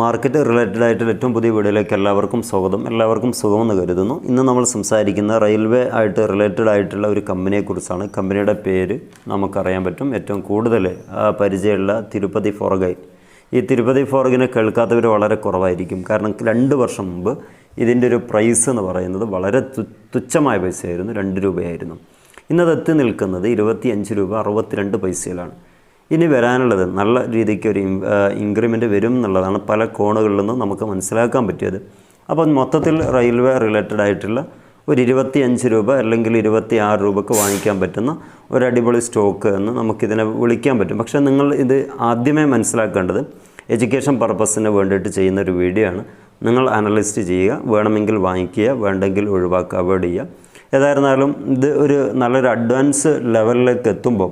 Market related ആയിട്ടുള്ള ഏറ്റവും പുതിയ വീഡിയോയിലേക്ക് എല്ലാവർക്കും സ്വാഗതം. എല്ലാവർക്കും സുഖമെന്ന് കരുതുന്നു. ഇന്ന് നമ്മൾ സംസാരിക്കുന്ന റെയിൽവേ ആയിട്ട് റിലേറ്റഡ് ആയിട്ടുള്ള ഒരു കമ്പനിയെക്കുറിച്ചാണ്. കമ്പനിയുടെ പേര് നമുക്കറിയാൻ പറ്റും. ഏറ്റവും കൂടുതൽ പരിചയമുള്ള തിരുപ്പതി ഫോറഗൈ ഈ തിരുപ്പതി ഫോറഗിനെ കേൾക്കാത്തവർ വളരെ കുറവായിരിക്കും. കാരണം രണ്ട് വർഷം മുമ്പ് ഇതിന്റെ ഒരു പ്രൈസ് എന്ന് പറയുന്നത് വളരെ തുച്ഛമായ പൈസയായിരുന്നു. രണ്ട് രൂപയായിരുന്നു. ഇന്നത് എത്തി നിൽക്കുന്നത് ഇരുപത്തിയഞ്ച് രൂപ അറുപത്തിരണ്ട് പൈസയിലാണ്. ഇനി വരാനുള്ളത് നല്ല രീതിക്ക് ഒരു ഇൻക്രിമെന്റ് വരും എന്നുള്ളതാണ് പല കോണുകളിൽ നിന്നും നമുക്ക് മനസ്സിലാക്കാൻ പറ്റിയത്. അപ്പം മൊത്തത്തിൽ റെയിൽവേ റിലേറ്റഡ് ആയിട്ടുള്ള ഒരു ഇരുപത്തി അഞ്ച് രൂപ അല്ലെങ്കിൽ ഇരുപത്തി ആറ് രൂപക്ക് വാങ്ങിക്കാൻ പറ്റുന്ന ഒരു അടിപൊളി സ്റ്റോക്ക് എന്ന് നമുക്കിതിനെ വിളിക്കാൻ പറ്റും. പക്ഷേ നിങ്ങൾ ഇത് ആദ്യമേ മനസ്സിലാക്കേണ്ടത് എഡ്യൂക്കേഷൻ പർപ്പസിന് വേണ്ടിയിട്ട് ചെയ്യുന്ന ഒരു വീഡിയോ ആണ്. നിങ്ങൾ അനലിസ്റ്റ് ചെയ്യുക വേണമെങ്കിൽ വാങ്ങിക്കുക വേണ്ടെങ്കിൽ ഒഴിവാക്കുക അവോയ്ഡ് ചെയ്യുക. ഏതായിരുന്നാലും ഇത് ഒരു നല്ലൊരു അഡ്വാൻസ് ലെവലിലേക്ക് എത്തുമ്പോൾ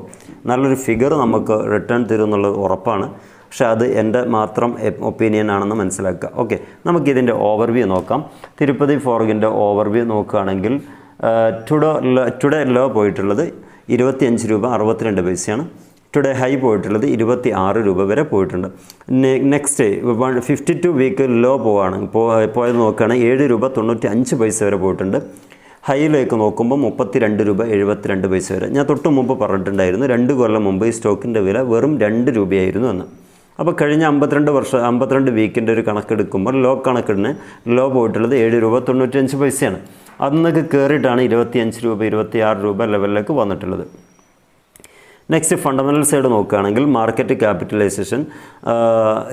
നല്ലൊരു ഫിഗർ നമുക്ക് റിട്ടേൺ തരും എന്നുള്ളത് ഉറപ്പാണ്. പക്ഷെ അത് എന്റെ മാത്രം ഒപ്പീനിയൻ ആണെന്ന് മനസ്സിലാക്കുക. ഓക്കെ നമുക്കിതിന്റെ ഓവർവ്യൂ നോക്കാം. തിരുപ്പതി ഫോർഗിന്റെ ഓവർവ്യൂ നോക്കുകയാണെങ്കിൽ ടുഡോ ടുഡേ ലോ പോയിട്ടുള്ളത് ഇരുപത്തിയഞ്ച് രൂപ അറുപത്തിരണ്ട് പൈസയാണ്. ടുഡേ ഹൈ പോയിട്ടുള്ളത് ഇരുപത്തി ആറ് രൂപ വരെ പോയിട്ടുണ്ട്. Next one fifty two week low പോവാണ് പോയത് നോക്കുകയാണെങ്കിൽ ഏഴ് രൂപ തൊണ്ണൂറ്റി അഞ്ച് പൈസ വരെ പോയിട്ടുണ്ട്. ഹൈയിലേക്ക് നോക്കുമ്പോൾ മുപ്പത്തി രണ്ട് രൂപ എഴുപത്തിരണ്ട് പൈസ വരെ. ഞാൻ തൊട്ട് മുമ്പ് പറഞ്ഞിട്ടുണ്ടായിരുന്നു രണ്ട് കൊല്ലം മുമ്പ് ഈ സ്റ്റോക്കിന്റെ വില വെറും രണ്ട് രൂപയായിരുന്നു എന്ന്. അപ്പോൾ കഴിഞ്ഞ അമ്പത്തിരണ്ട് വർഷം അമ്പത്തിരണ്ട് വീക്കിന്റെ ഒരു കണക്കെടുക്കുമ്പോൾ ലോ കണക്കിന് ലോ പോയിട്ടുള്ളത് ഏഴ് രൂപ തൊണ്ണൂറ്റഞ്ച് പൈസയാണ്. അന്നൊക്കെ കയറിയിട്ടാണ് ഇരുപത്തിയഞ്ച് രൂപ ഇരുപത്തിയാറ് രൂപ ലെവലിലേക്ക് വന്നിട്ടുള്ളത്. നെക്സ്റ്റ് ഫണ്ടമെന്റൽ സൈഡ് നോക്കുകയാണെങ്കിൽ മാർക്കറ്റ് ക്യാപിറ്റലൈസേഷൻ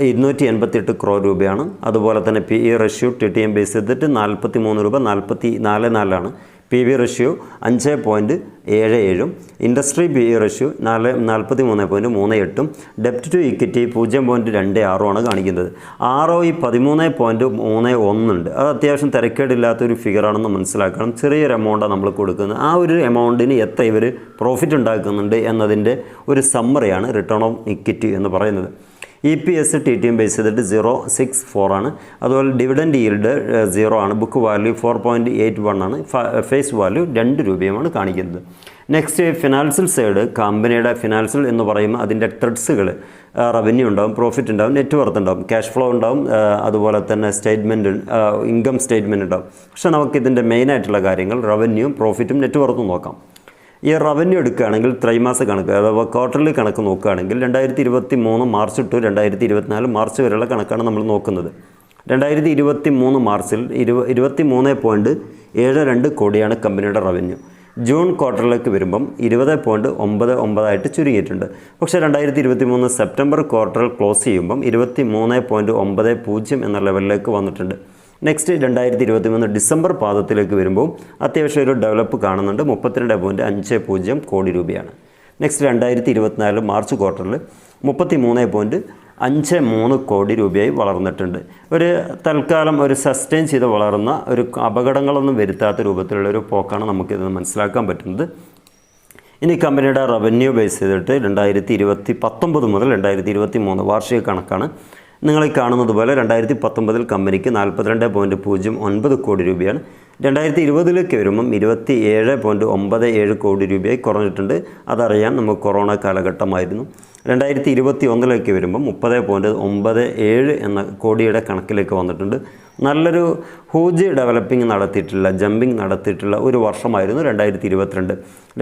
ഇരുന്നൂറ്റി എൺപത്തിയെട്ട് ക്രോ രൂപയാണ്. അതുപോലെ തന്നെ P E ratio T T M base ചെയ്തിട്ട് നാൽപ്പത്തി മൂന്ന് രൂപ നാൽപ്പത്തി നാല് നാലാണ്. പി വി റഷ്യോ അഞ്ച് പോയിന്റ് ഏഴ് ഏഴും ഇൻഡസ്ട്രി ഇ റഷ്യോ നാല് നാൽപ്പത്തി മൂന്ന് പോയിന്റ് മൂന്ന് എട്ടും ഡെപ്റ്റ് ടു ഇക്വിറ്റി പൂജ്യം പോയിന്റ് രണ്ട് ആറുമാണ് കാണിക്കുന്നത്. ആർ ഒ ഇ പതിമൂന്ന് പോയിന്റ് മൂന്ന് ഒന്നുണ്ട്. അത് അത്യാവശ്യം തിരക്കേടില്ലാത്തൊരു ഫിഗറാണെന്ന് മനസ്സിലാക്കണം. ചെറിയൊരു എമൗണ്ടാണ് നമ്മൾ കൊടുക്കുന്നത്. ആ ഒരു എമൗണ്ടിന് എത്ര ഇവർ പ്രോഫിറ്റ് ഉണ്ടാക്കുന്നുണ്ട് എന്നതിന്റെ ഒരു സമ്മറിയാണ് റിട്ടേൺ ഓഫ് ഇക്വിറ്റി എന്ന് പറയുന്നത്. E P S T T M base ചെയ്തിട്ട് സീറോ സിക്സ് ഫോർ ആണ്. അതുപോലെ ഡിവിഡൻഡ് ഈൽഡ് സീറോ ആണ്. Book value four point eight one ആണ്. ഫേസ് വാല്യൂ രണ്ട് രൂപയുമാണ് കാണിക്കുന്നത്. നെക്സ്റ്റ് ഫിനാൻഷ്യൽ സൈഡ് കമ്പനിയുടെ ഫിനാൻഷ്യൽ എന്ന് പറയുമ്പോൾ അതിന്റെ ത്രെഡ്സുകൾ റവന്യൂ ഉണ്ടാവും പ്രോഫിറ്റ് ഉണ്ടാവും നെറ്റ് വർത്ത് ഉണ്ടാവും ക്യാഷ് ഫ്ലോ ഉണ്ടാവും അതുപോലെ തന്നെ സ്റ്റേറ്റ്മെന്റ് ഇൻകം സ്റ്റേറ്റ്മെന്റ് ഉണ്ടാവും. പക്ഷേ നമുക്കിതിന്റെ മെയിനായിട്ടുള്ള കാര്യങ്ങൾ റവന്യൂ പ്രോഫിറ്റും നെറ്റ് വർത്തും നോക്കാം. ഈ റവന്യൂ എടുക്കുകയാണെങ്കിൽ ത്രൈമാസ കണക്ക് അഥവാ ക്വാർട്ടർലി കണക്ക് നോക്കുകയാണെങ്കിൽ രണ്ടായിരത്തി ഇരുപത്തി മൂന്ന് മാർച്ച് ടു രണ്ടായിരത്തി ഇരുപത്തിനാല് മാർച്ച് വരെയുള്ള കണക്കാണ് നമ്മൾ നോക്കുന്നത്. രണ്ടായിരത്തി ഇരുപത്തി മൂന്ന് മാർച്ചിൽ ഇരുപ ഇരുപത്തി മൂന്ന് പോയിന്റ് ഏഴ് രണ്ട് കോടിയാണ് കമ്പനിയുടെ റവന്യൂ ജൂൺ ക്വാർട്ടറിലേക്ക് വരുമ്പം ഇരുപത് പോയിന്റ് ഒമ്പത് ഒമ്പതായിട്ട് ചുരുങ്ങിയിട്ടുണ്ട്. പക്ഷേ രണ്ടായിരത്തി ഇരുപത്തി മൂന്ന് സെപ്റ്റംബർ ക്വാർട്ടറിൽ ക്ലോസ് ചെയ്യുമ്പം ഇരുപത്തി മൂന്ന് പോയിന്റ് ഒമ്പത് പൂജ്യം എന്ന ലെവലിലേക്ക് വന്നിട്ടുണ്ട്. നെക്സ്റ്റ് രണ്ടായിരത്തി ഇരുപത്തി മൂന്ന് ഡിസംബർ പാദത്തിലേക്ക് വരുമ്പോൾ അത്യാവശ്യം ഒരു ഡെവലപ്പ് കാണുന്നുണ്ട്. മുപ്പത്തിരണ്ട് പോയിന്റ് അഞ്ച് പൂജ്യം കോടി രൂപയാണ്. നെക്സ്റ്റ് രണ്ടായിരത്തി ഇരുപത്തിനാല് മാർച്ച് ക്വാർട്ടറിൽ മുപ്പത്തി മൂന്ന് പോയിന്റ് അഞ്ച് മൂന്ന് കോടി രൂപയായി വളർന്നിട്ടുണ്ട്. ഒരു തൽക്കാലം ഒരു സസ്റ്റെയിൻ ചെയ്ത് വളർന്ന ഒരു അപകടങ്ങളൊന്നും വരുത്താത്ത രൂപത്തിലുള്ള ഒരു പോക്കാണ് നമുക്കിത് മനസ്സിലാക്കാൻ പറ്റുന്നത്. ഇനി കമ്പനിയുടെ റവന്യൂ ബേസ് ചെയ്തിട്ട് രണ്ടായിരത്തി ഇരുപത്തി പത്തൊമ്പത് മുതൽ രണ്ടായിരത്തി ഇരുപത്തി മൂന്ന് വാർഷിക കണക്കാണ് നിങ്ങൾ കാണുന്നത് പോലെ രണ്ടായിരത്തി പത്തൊമ്പതിൽ കമ്പനിക്ക് നാൽപ്പത്തിരണ്ട് പോയിന്റ് പൂജ്യം ഒൻപത് കോടി രൂപയാണ്. രണ്ടായിരത്തി ഇരുപതിലേക്ക് വരുമ്പം ഇരുപത്തി ഏഴ് പോയിന്റ് ഒമ്പത് ഏഴ് കോടി രൂപയായി കുറഞ്ഞിട്ടുണ്ട്. അതറിയാൻ നമുക്ക് കൊറോണ കാലഘട്ടമായിരുന്നു. രണ്ടായിരത്തി ഇരുപത്തി ഒന്നിലേക്ക് വരുമ്പം മുപ്പത് പോയിന്റ് ഒമ്പത് ഏഴ് എന്ന കോടിയുടെ കണക്കിലേക്ക് വന്നിട്ടുണ്ട്. നല്ലൊരു ഹൂജ് ഡെവലപ്പിംഗ് നടത്തിയിട്ടുള്ള ജമ്പിംഗ് നടത്തിയിട്ടുള്ള ഒരു വർഷമായിരുന്നു രണ്ടായിരത്തി ഇരുപത്തിരണ്ട്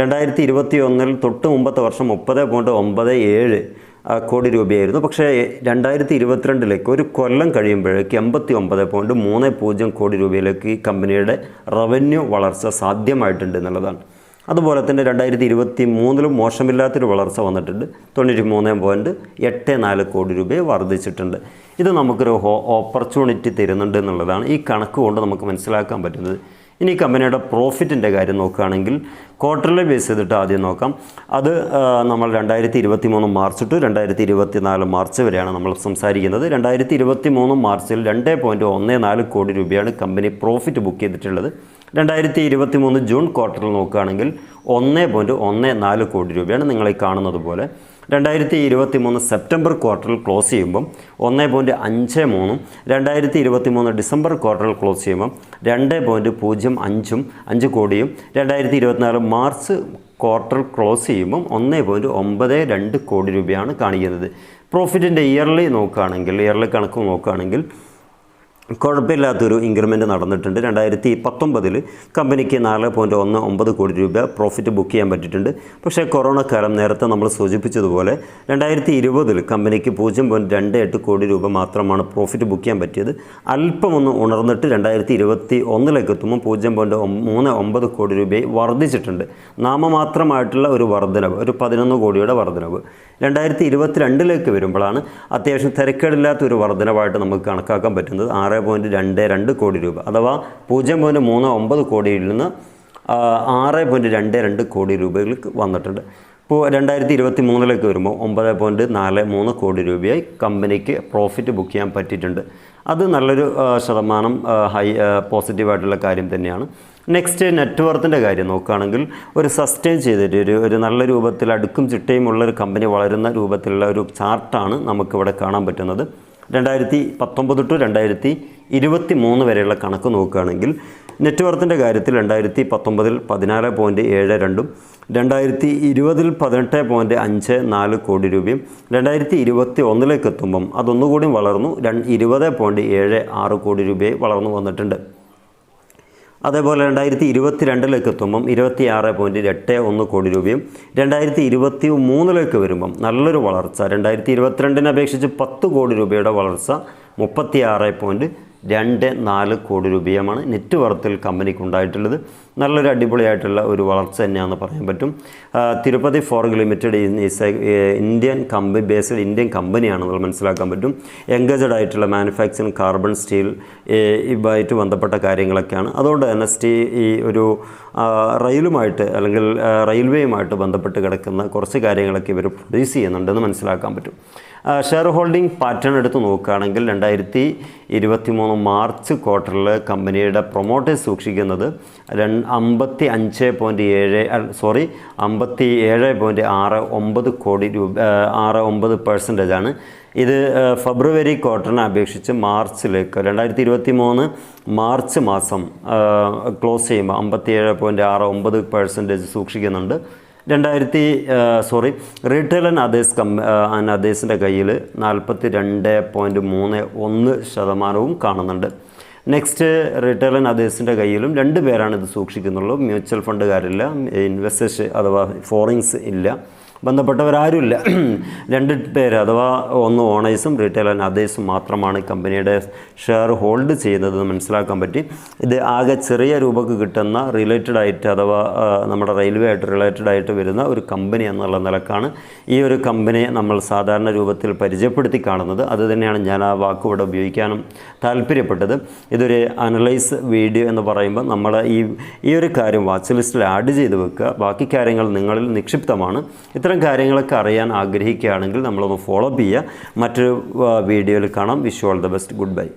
രണ്ടായിരത്തി ഇരുപത്തി ഒന്നിൽ തൊട്ട് മുമ്പത്തെ വർഷം മുപ്പത് പോയിന്റ് ഒമ്പത് ഏഴ് കോടി രൂപയായിരുന്നു. പക്ഷേ രണ്ടായിരത്തി ഇരുപത്തിരണ്ടിലേക്ക് ഒരു കൊല്ലം കഴിയുമ്പോഴേക്ക് എൺപത്തി ഒമ്പത് പോയിന്റ് മൂന്ന് പൂജ്യം കോടി രൂപയിലേക്ക് ഈ കമ്പനിയുടെ റവന്യൂ വളർച്ച സാധ്യമായിട്ടുണ്ട് എന്നുള്ളതാണ്. അതുപോലെ തന്നെ രണ്ടായിരത്തി ഇരുപത്തി മൂന്നിലും മോശമില്ലാത്തൊരു വളർച്ച വന്നിട്ടുണ്ട്. തൊണ്ണൂറ്റി മൂന്ന് പോയിന്റ് എട്ട് നാല് കോടി രൂപയെ വർദ്ധിച്ചിട്ടുണ്ട്. ഇത് നമുക്കൊരു ഓപ്പർച്യൂണിറ്റി തരുന്നുണ്ട് എന്നുള്ളതാണ് ഈ കണക്ക് കൊണ്ട് നമുക്ക് മനസ്സിലാക്കാൻ പറ്റുന്നത്. ഇനി കമ്പനിയുടെ പ്രോഫിറ്റിന്റെ കാര്യം നോക്കുകയാണെങ്കിൽ ക്വാർട്ടർലി ബേസ് ചെയ്തിട്ട് ആദ്യം നോക്കാം. അത് നമ്മൾ രണ്ടായിരത്തി ഇരുപത്തി മൂന്ന് മാർച്ച് ടു രണ്ടായിരത്തി ഇരുപത്തി നാല് മാർച്ച് വരെയാണ് നമ്മൾ സംസാരിക്കുന്നത്. രണ്ടായിരത്തി ഇരുപത്തി മൂന്ന് മാർച്ചിൽ രണ്ട് പോയിന്റ് ഒന്ന് നാല് കോടി രൂപയാണ് കമ്പനി പ്രോഫിറ്റ് ബുക്ക് ചെയ്തിട്ടുള്ളത്. രണ്ടായിരത്തി ഇരുപത്തി മൂന്ന് ജൂൺ ക്വാർട്ടറിൽ നോക്കുകയാണെങ്കിൽ ഒന്ന് പോയിന്റ് ഒന്ന് നാല് കോടി രൂപയാണ് നിങ്ങൾ ഈ കാണുന്നത് പോലെ. രണ്ടായിരത്തി ഇരുപത്തി മൂന്ന് സെപ്റ്റംബർ ക്വാർട്ടറിൽ ക്ലോസ് ചെയ്യുമ്പം ഒന്ന് പോയിന്റ് അഞ്ച് മൂന്നും രണ്ടായിരത്തി ഇരുപത്തി മൂന്ന് ഡിസംബർ ക്വാർട്ടറിൽ ക്ലോസ് ചെയ്യുമ്പം രണ്ട് പോയിന്റ് പൂജ്യം അഞ്ചും അഞ്ച് കോടിയും രണ്ടായിരത്തി ഇരുപത്തിനാല് മാർച്ച് ക്വാർട്ടർ ക്ലോസ് ചെയ്യുമ്പം ഒന്ന് പോയിന്റ് ഒമ്പത് രണ്ട് കോടി രൂപയാണ് കാണിക്കുന്നത്. പ്രോഫിറ്റിന്റെ ഇയർലി നോക്കുകയാണെങ്കിൽ ഇയർലി കണക്ക് നോക്കുകയാണെങ്കിൽ കുഴപ്പമില്ലാത്തൊരു ഇൻക്രിമെന്റ് നടന്നിട്ടുണ്ട്. രണ്ടായിരത്തി പത്തൊമ്പതിൽ കമ്പനിക്ക് നാല് പോയിന്റ് ഒന്ന് ഒമ്പത് കോടി രൂപ പ്രോഫിറ്റ് ബുക്ക് ചെയ്യാൻ പറ്റിയിട്ടുണ്ട്. പക്ഷേ കൊറോണ കാലം നേരത്തെ നമ്മൾ സൂചിപ്പിച്ചതുപോലെ രണ്ടായിരത്തി ഇരുപതിൽ കമ്പനിക്ക് പൂജ്യം പോയിന്റ് രണ്ട് എട്ട് കോടി രൂപ മാത്രമാണ് പ്രോഫിറ്റ് ബുക്ക് ചെയ്യാൻ പറ്റിയത്. അല്പമൊന്ന് ഉണർന്നിട്ട് രണ്ടായിരത്തി ഇരുപത്തി ഒന്നിലേക്ക് എത്തുമ്പോൾ പൂജ്യം പോയിന്റ് മൂന്ന് ഒമ്പത് കോടി രൂപയെ വർദ്ധിച്ചിട്ടുണ്ട്. നാമമാത്രമായിട്ടുള്ള ഒരു വർധനവ് ഒരു പതിനൊന്ന് കോടിയുടെ വർധനവ്. രണ്ടായിരത്തി ഇരുപത്തിരണ്ടിലേക്ക് വരുമ്പോഴാണ് അത്യാവശ്യം തിരക്കേടില്ലാത്ത ഒരു വർധനവായിട്ട് നമുക്ക് കണക്കാക്കാൻ പറ്റുന്നത്. ആറ് പോയിന്റ് രണ്ട് രണ്ട് കോടി രൂപ അഥവാ പൂജ്യം പോയിന്റ് മൂന്ന് ഒമ്പത് കോടിയിൽ നിന്ന് ആറ് പോയിന്റ് രണ്ട് രണ്ട് കോടി രൂപയിലേക്ക് വന്നിട്ടുണ്ട്. ഇപ്പോൾ രണ്ടായിരത്തി ഇരുപത്തി മൂന്നിലേക്ക് വരുമ്പോൾ ഒമ്പത് പോയിന്റ് നാല് മൂന്ന് കോടി രൂപയായി കമ്പനിക്ക് പ്രോഫിറ്റ് ബുക്ക് ചെയ്യാൻ പറ്റിയിട്ടുണ്ട്. അത് നല്ലൊരു ശതമാനം ഹൈ പോസിറ്റീവായിട്ടുള്ള കാര്യം തന്നെയാണ്. നെക്സ്റ്റ് നെറ്റ്വർത്തിന്റെ കാര്യം നോക്കുകയാണെങ്കിൽ ഒരു സസ്റ്റെയിൻ ചെയ്തിട്ട് ഒരു ഒരു നല്ല രൂപത്തിൽ അടുക്കും ചിട്ടയും ഉള്ള ഒരു കമ്പനി വളരുന്ന രൂപത്തിലുള്ള ഒരു ചാർട്ടാണ് നമുക്കിവിടെ കാണാൻ പറ്റുന്നത്. രണ്ടായിരത്തി പത്തൊമ്പത് ടു രണ്ടായിരത്തി ഇരുപത്തി മൂന്ന് വരെയുള്ള കണക്ക് നോക്കുകയാണെങ്കിൽ നെറ്റ്വർത്തിന്റെ കാര്യത്തിൽ രണ്ടായിരത്തി പത്തൊമ്പതിൽ പതിനാറ് പോയിന്റ് ഏഴ് രണ്ടും രണ്ടായിരത്തി ഇരുപതിൽ പതിനെട്ട് പോയിന്റ് അഞ്ച് നാല് കോടി രൂപയും രണ്ടായിരത്തി ഇരുപത്തി ഒന്നിലേക്ക് എത്തുമ്പം അതൊന്നുകൂടി വളർന്നു രണ്ട് ഇരുപത് പോയിന്റ് ഏഴ് ആറ് കോടി രൂപയെ വളർന്നു വന്നിട്ടുണ്ട്. അതേപോലെ രണ്ടായിരത്തി ഇരുപത്തി രണ്ടിലേക്ക് എത്തുമ്പം ഇരുപത്തി ആറ് പോയിന്റ് എട്ട് ഒന്ന് കോടി രൂപയും രണ്ടായിരത്തി ഇരുപത്തി മൂന്നിലേക്ക് വരുമ്പം നല്ലൊരു വളർച്ച. രണ്ടായിരത്തി ഇരുപത്തിരണ്ടിനെ അപേക്ഷിച്ച് പത്ത് കോടി രൂപയുടെ വളർച്ച മുപ്പത്തി ആറ് പോയിന്റ് രണ്ട് നാല് കോടി രൂപയുമാണ് നെറ്റ് വർത്തിൽ കമ്പനിക്ക് ഉണ്ടായിട്ടുള്ളത് നല്ലൊരു അടിപൊളിയായിട്ടുള്ള ഒരു വളർച്ച തന്നെയാണെന്ന് പറയാൻ പറ്റും. Tirupati forge limited is Indian company based Indian കമ്പനിയാണ് നമ്മൾ മനസ്സിലാക്കാൻ പറ്റും. എൻഗേജഡ് ആയിട്ടുള്ള മാനുഫാക്ചറിങ് കാർബൺ സ്റ്റീൽ ഇതുമായിട്ട് ബന്ധപ്പെട്ട കാര്യങ്ങളൊക്കെയാണ്. അതുകൊണ്ട് തന്നെ സ്റ്റീ ഈ ഒരു റെയിലുമായിട്ട് അല്ലെങ്കിൽ റെയിൽവേയുമായിട്ട് ബന്ധപ്പെട്ട് കിടക്കുന്ന കുറച്ച് കാര്യങ്ങളൊക്കെ ഇവർ പ്രൊഡ്യൂസ് ചെയ്യുന്നുണ്ടെന്ന് മനസ്സിലാക്കാൻ പറ്റും. ഷെയർ ഹോൾഡിംഗ് പാറ്റേൺ എടുത്ത് നോക്കുകയാണെങ്കിൽ രണ്ടായിരത്തി ഇരുപത്തി മൂന്ന് മാർച്ച് ക്വാർട്ടറിൽ കമ്പനിയുടെ പ്രൊമോട്ടേഴ്സ് സൂക്ഷിക്കുന്നത് രണ്ട് അമ്പത്തി അഞ്ച് പോയിന്റ് ഏഴ് സോറി അമ്പത്തി ഏഴ് പോയിന്റ് ആറ് ഒമ്പത് കോടി രൂപ ആറ് ഒമ്പത് പെർസെന്റേജ് ആണ്. ഇത് ഫെബ്രുവരി ക്വാർട്ടറിനെ അപേക്ഷിച്ച് മാർച്ചിലേക്ക് രണ്ടായിരത്തി ഇരുപത്തി മൂന്ന് മാർച്ച് മാസം ക്ലോസ് ചെയ്യുമ്പോൾ അമ്പത്തി ഏഴ് പോയിന്റ് ആറ് ഒമ്പത് പെർസെന്റേജ് സൂക്ഷിക്കുന്നുണ്ട്. രണ്ടായിരത്തി sorry retail and others come and അതേഴ്സിന്റെ കയ്യിൽ നാൽപ്പത്തി രണ്ട് പോയിന്റ് മൂന്ന് ഒന്ന് ശതമാനവും കാണുന്നുണ്ട്. നെക്സ്റ്റ് റിട്ടേൺ അതേഴ്സിന്റെ കയ്യിലും രണ്ട് പേരാണ് ഇത് സൂക്ഷിക്കുന്നുള്ളൂ. മ്യൂച്വൽ ഫണ്ടുകാരില്ല ഇൻവെസ്റ്റേഴ്സ് അഥവാ ഫോറിങ്സ് ഇല്ല. ബന്ധപ്പെട്ടവരാരുമില്ല. രണ്ട് പേര് അഥവാ ഒന്ന് ഓണേഴ്സും റീറ്റെയിൽ ആൻഡ് അതേഴ്സും മാത്രമാണ് കമ്പനിയുടെ ഷെയർ ഹോൾഡ് ചെയ്യുന്നത് മനസ്സിലാക്കാൻ പറ്റി. ഇത് ആകെ ചെറിയ രൂപക്ക് കിട്ടുന്ന റിലേറ്റഡ് ആയിട്ട് അഥവാ നമ്മുടെ റെയിൽവേ ആയിട്ട് റിലേറ്റഡ് ആയിട്ട് വരുന്ന ഒരു കമ്പനി എന്നുള്ള നിലക്കാണ് ഈ ഒരു കമ്പനിയെ നമ്മൾ സാധാരണ രൂപത്തിൽ പരിചയപ്പെടുത്തി കാണുന്നത്. അത് തന്നെയാണ് ഞാൻ ആ വാക്ക് ഇവിടെ ഉപയോഗിക്കാനും താല്പര്യപ്പെട്ടത്. ഇതൊരു അനലൈസ് വീഡിയോ എന്ന് പറയുമ്പോൾ നമ്മൾ ഈ ഈ ഒരു കാര്യം വാച്ച് ലിസ്റ്റിൽ ആഡ് ചെയ്ത് വെക്കുക. ബാക്കി കാര്യങ്ങൾ നിങ്ങളിൽ നിക്ഷിപ്തമാണ്. ഇത്തരം കാര്യങ്ങളൊക്കെ അറിയാൻ ആഗ്രഹിക്കുകയാണെങ്കിൽ നമ്മളൊന്ന് ഫോളോ അപ്പ് ചെയ്യുക. മറ്റൊരു വീഡിയോയിൽ കാണാം. Wish all the best goodbye